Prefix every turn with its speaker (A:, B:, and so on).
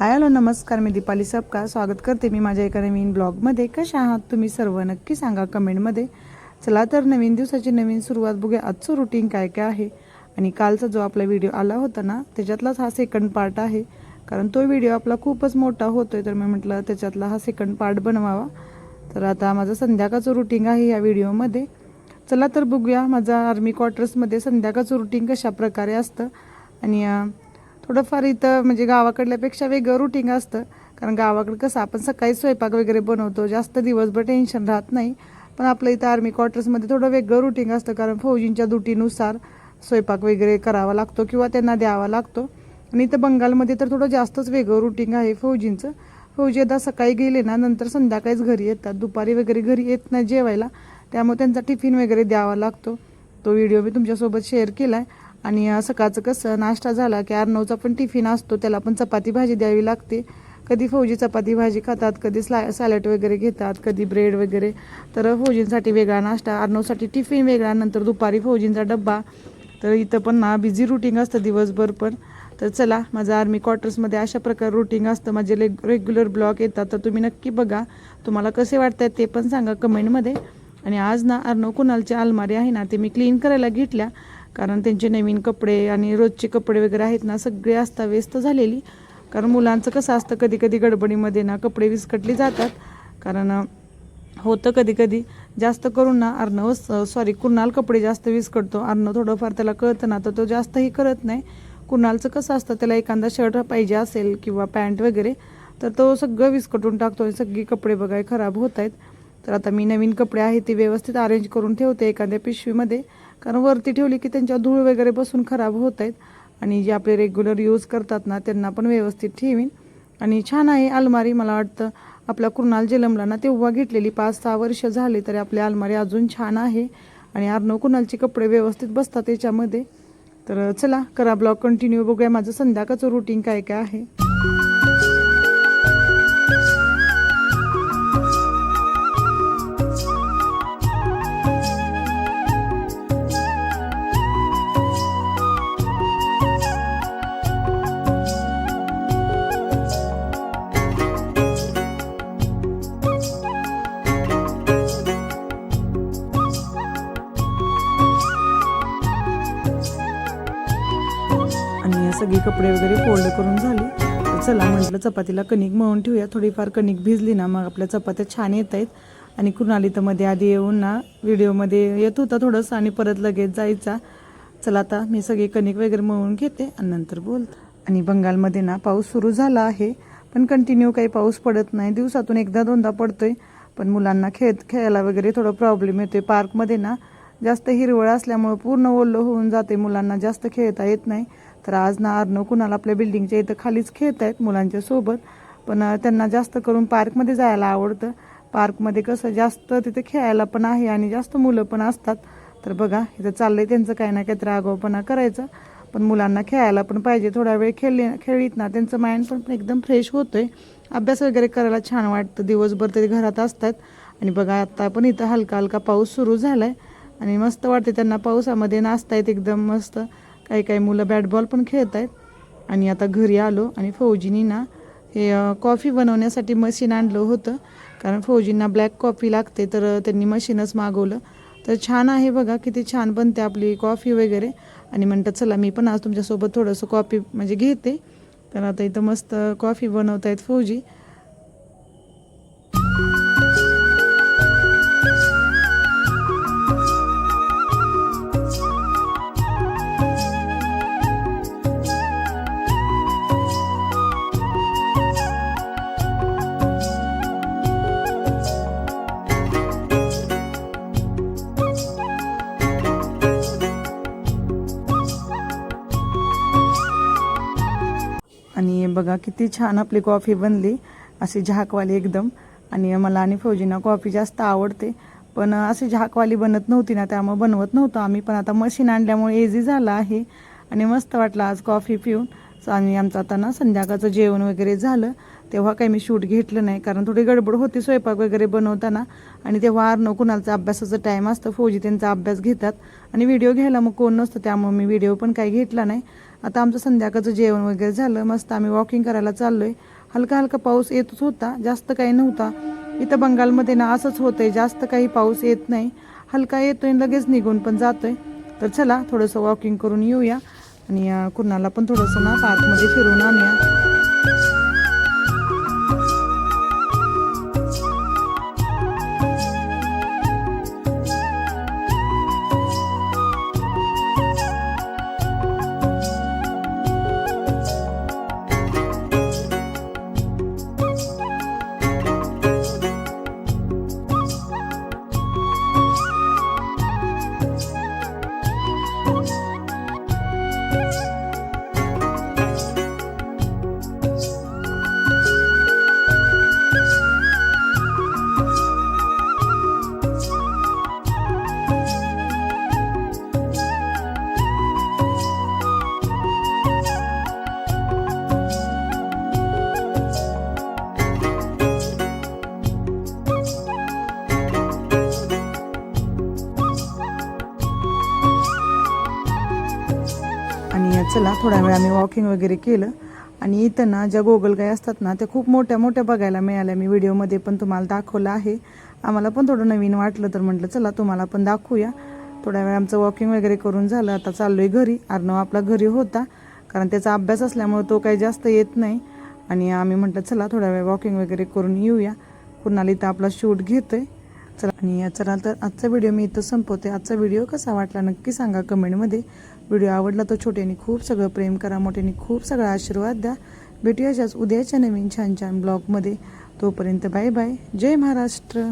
A: Hi hello नमस्कार मी दीपाली सपका स्वागत करते मी माझ्या एका नवीन ब्लॉगमध्ये. कशा आहात तुम्ही सर्व? नक्की सांगा कमेंटमध्ये. चला तर नवीन दिवसाची नवीन सुरुवात बघूया. आजचं रुटीन काय काय आहे? आणि कालचा जो आपला व्हिडिओ आला होता ना त्याच्यातलाच हा सेकंड पार्ट आहे. कारण तो व्हिडिओ आपला खूपच मोठा होतोय. तर मी म्हटलं त्याच्यातला हा सेकंड पार्ट बनवावा. तर आता माझं संध्याकाळचं रुटीन आहे या व्हिडिओमध्ये चला तर बघूया माझा आर्मी क्वार्टर्समध्ये संध्याकाळचं रुटीन कशा प्रकारे असतं. आणि थोडंफार इथं म्हणजे गावाकडल्यापेक्षा वेगळं रुटीन असतं. कारण गावाकडं कसं आपण सकाळी स्वयंपाक वगैरे बनवतो जास्त दिवसभर टेन्शन राहत नाही. पण आपलं इथं आर्मी क्वार्टर्समध्ये थोडं वेगळं रुटीन असतं. कारण फौजींच्या दुटीनुसार स्वयंपाक वगैरे करावा लागतो किंवा त्यांना द्यावा लागतो. आणि इथं बंगालमध्ये तर थोडं जास्तच वेगळं रुटीन आहे फौजींचं. फौजी एकदा सकाळी गेले ना नंतर संध्याकाळीच घरी येतात. दुपारी वगैरे घरी येत नाही जेवायला. त्यामुळे त्यांचा टिफिन वगैरे द्यावा लागतो. तो व्हिडिओ मी तुमच्यासोबत शेअर केला आहे आणि सकाळचं कसं नाश्ता झाला की अर्नवचा पण टिफिन असतो त्याला पण चपाती भाजी द्यावी लागते. कधी फौजी चपाती भाजी खातात कधी स्ला सॅलड वगैरे घेतात कधी ब्रेड वगैरे. तर फौजींसाठी वेगळा नाश्ता अर्नवसाठी टिफिन वेगळा नंतर दुपारी फौजींचा डब्बा. तर इथं पण ना बिझी रुटीन असतं दिवसभर पण. तर चला माझं आर्मी क्वार्टर्समध्ये अशा प्रकारे रुटीन असतं. माझे ले रेग्युलर ब्लॉग येतात. तर तुम्ही नक्की बघा तुम्हाला कसे वाटत आहेत ते पण सांगा कमेंटमध्ये. आणि आज ना अर्णव कुणालची अलमारी आहे ना ते मी क्लीन करायला घेतल्या. कारण त्यांचे नवीन कपडे आणि रोजचे कपडे वगैरे आहेत ना सगळे अस्ताव्यस्त झालेली. कारण मुलांचं कसं असतं कधी कधी गडबडीमध्ये ना कपडे विस्कटले जातात. कारण होतं कधी कधी जास्त करून ना अर्णव सॉरी कुणाल कपडे जास्त विस्कटतो. अर्णव थोडंफार त्याला कळतं ना तर तो जास्तही करत नाही. कुणालचं कसं असतं त्याला एखादा शर्ट पाहिजे असेल किंवा पॅन्ट वगैरे तर तो सगळं विस्कटून टाकतो आणि सगळी कपडे बघाय खराब होत आहेत. तर आता मी नवीन कपडे आहेत ते व्यवस्थित अरेंज करून ठेवते एखाद्या पिशवीमध्ये. कारण वरती ठेवली की त्यांच्यावर धूळ वगैरे बसून खराब होत आहेत. आणि जे आपले रेग्युलर यूज करतात ना त्यांना पण व्यवस्थित ठेवीन. आणि छान आहे अलमारी मला वाटतं आपला कुणाल जलमला ना तेव्हा घेतलेली पाच सहा वर्ष झाली तरी आपली अलमारी अजून छान आहे. आणि अर्णव कुणालचे कपडे व्यवस्थित बसतात याच्यामध्ये. तर चला करा ब्लॉग कंटिन्यू बघूया. माझं संध्याकाळचं रुटीन काय काय आहे. सगळी कपडे वगैरे फोल्ड करून झाली. तर चला म्हटलं चपातीला कणिक मळून ठेवूया. थोडीफार कणिक भिजली ना मग आपल्या चपात्या छान येत आहेत. आणि कुणाली तर मध्ये आधी येऊन ना व्हिडिओमध्ये येत होता थोडंसं आणि परत लगेच जायचा. चला आता मी सगळी कणिक वगैरे मळून घेते आणि नंतर बोलते. आणि बंगालमध्ये ना पाऊस सुरू झाला आहे पण कंटिन्यू काही पाऊस पडत नाही. दिवसातून एकदा दोनदा पडतोय पण मुलांना खेळ खेळायला वगैरे थोडं प्रॉब्लेम येतो आहे पार्कमध्ये ना जास्त हिरवळ असल्यामुळं पूर्ण ओल्लं होऊन जाते मुलांना जास्त खेळता येत नाही. तर आज ना अर्णव कुणाला आपल्या बिल्डिंगच्या इथं खालीच खेळत आहेत मुलांच्या सोबत. पण त्यांना जास्त करून पार्कमध्ये जायला आवडतं. पार्कमध्ये कसं जास्त तिथे खेळायला पण आहे आणि जास्त मुलं पण असतात. तर बघा इथं चाललंय त्यांचं काही ना काहीतरी आगाऊपणा करायचं. पण मुलांना खेळायला पण पाहिजे. थोडा वेळ खेळले खेळीत ना त्यांचं माइंड पण एकदम फ्रेश होतोय. अभ्यास वगैरे करायला छान वाटतं. दिवसभर तरी घरात असतात. आणि बघा आता पण इथं हलका हलका पाऊस सुरू झाला आहे आणि मस्त वाटते त्यांना. पावसामध्ये नाचतायत एकदम मस्त. काही काही मुलं बॅट बॉल पण खेळत आहेत. आणि आता घरी आलो आणि फौजीनी ना हे कॉफी बनवण्यासाठी मशीन आणलं होतं. कारण फौजींना ब्लॅक कॉफी लागते तर त्यांनी मशीनच मागवलं. तर छान आहे बघा किती छान बनते आपली कॉफी वगैरे. आणि म्हणतात चला मी पण आज तुमच्यासोबत थोडंसं कॉफी म्हणजे घेते. तर आता इथं मस्त कॉफी बनवत आहेत फौजी. बघा किती छान आपली कॉफी बनली. अशी झाकवाली एकदम. आणि मला आणि फौजींना कॉफी जास्त आवडते. पण अशी झाकवाली बनत नव्हती ना त्यामुळे बनवत नव्हतो आम्ही. पण आता मशीन आणल्यामुळे इझी झालं आहे. आणि मस्त वाटलं आज कॉफी पिऊन. आणि आमचं आता ना संध्याकाळचं जेवण वगैरे झालं. तेव्हा काही मी शूट घेतलं नाही कारण थोडी गडबड होती स्वयंपाक वगैरे बनवताना. आणि तेव्हा अर्नव कुणाचा अभ्यासाचं टाईम असतं फौजी त्यांचा अभ्यास घेतात. आणि व्हिडिओ घ्यायला मग कोण नसतं त्यामुळे मी व्हिडिओ पण काही घेतला नाही. आता आमचं संध्याकाळचं जेवण वगैरे झालं मस्त आम्ही वॉकिंग करायला चाललो आहे हलका हलका पाऊस येतच होता जास्त काही नव्हता. इथं बंगालमध्ये ना असंच होतंय जास्त काही पाऊस येत नाही. हलका येतोय आणि लगेच निघून पण जातोय. तर चला थोडंसं वॉकिंग करून येऊया. आणि कुणाला पण थोडंसं ना पार्कमध्ये फिरून आणूया. चला थोड्या वेळ आम्ही वॉकिंग वगैरे केलं. आणि इथं ना ज्या गोगलगाई असतात ना त्या खूप मोठ्या मोठ्या बघायला मिळाल्या. मी व्हिडिओमध्ये पण तुम्हाला दाखवलं आहे. आम्हाला पण थोडं नवीन वाटलं तर म्हटलं चला तुम्हाला पण दाखवूया. थोड्या वेळ आमचं वॉकिंग वगैरे करून झालं. आता चाललोय घरी. अर्णव आपला घरी होता. कारण त्याचा अभ्यास असल्यामुळे तो काही जास्त येत नाही. आणि आम्ही म्हटलं चला थोड्या वेळ वॉकिंग वगैरे करून येऊया. कुणाला इथं आपला शूट घेतोय. चला. आणि चला तर आजचा व्हिडिओ मी इथं संपवते. आजचा व्हिडिओ कसा वाटला नक्की सांगा कमेंटमध्ये व्हिडिओ आवडला तर छोट्याने खूप सगळं प्रेम करा मोठ्याने खूप सगळा आशीर्वाद द्या. भेटूयाच्याच उद्याच्या नवीन छान छान ब्लॉगमध्ये तोपर्यंत बाय बाय जय महाराष्ट्र.